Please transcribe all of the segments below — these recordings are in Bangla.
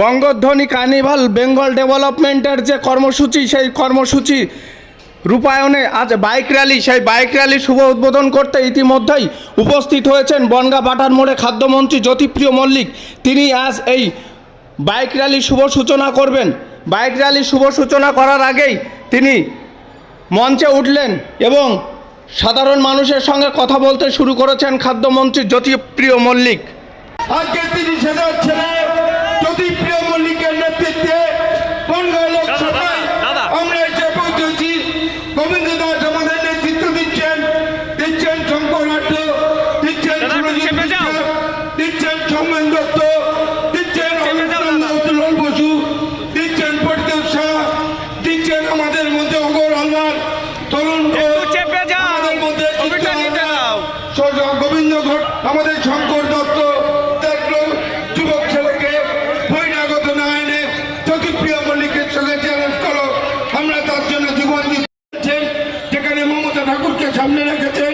বঙ্গধ্বনি কার্নিভাল বেঙ্গল ডেভেলপমেন্টের যে কর্মসূচি, সেই কর্মসূচি রূপায়ণে আজ বাইক র্যালি সেই বাইক র্যালি শুভ উদ্বোধন করতে ইতিমধ্যেই উপস্থিত হয়েছেন বনগা বাটার মোড়ে খাদ্যমন্ত্রী জ্যোতিপ্রিয় মল্লিক। তিনি আজ এই বাইক র্যালি শুভ সূচনা করবেন। বাইক র্যালি শুভ সূচনা করার আগেই তিনি মঞ্চে উঠলেন এবং সাধারণ মানুষের সঙ্গে কথা বলতে শুরু করেছেন খাদ্যমন্ত্রী জ্যোতিপ্রিয় মল্লিক। আজকে তিনি সেটা গোবিন্দ দাস আমাদের নেতৃত্ব দিচ্ছেন দিচ্ছেন শঙ্কর আড্ড দিচ্ছেন দিচ্ছেন সৌমেন দত্ত দিচ্ছেন চেপে যাও, অমিত দাদা। অতুল বসু দিচ্ছেন প্রত্যেক শাহ দিচ্ছেন আমাদের মধ্যে অগর হালদার তরুণ আমাদের মধ্যে। গোবিন্দ ঘোষ আমাদের শঙ্কর দত্ত সামনে রেখেছেন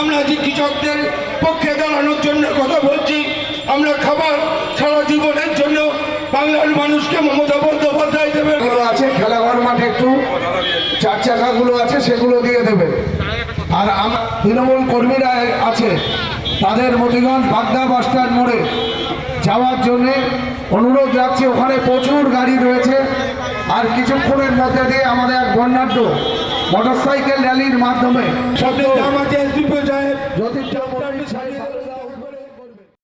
আমরা যে কৃষকদের পক্ষে দাঁড়ানোর জন্য কথা বলছি। আমরা খাবার সারা জীবনের জন্য বাংলার মানুষকে মমতা বন্দ্যোপাধ্যায় দেবেন। আছে, খেলাঘর মাঠে একটু চার চাকাগুলো আছে, সেগুলো দিয়ে দেবে আর তৃণমূল কর্মীরা আছে, তাদের মতিগঞ্জ বাগদা বাস মোড়ে যাওয়ার জন্য অনুরোধ রাখছি, ওখানে প্রচুর গাড়ি রয়েছে। আর কিছুক্ষণের মধ্যে দিয়ে আমাদের এক বর্ণাঢ্য মোটরসাইকেল র্যালির মাধ্যমে সাথে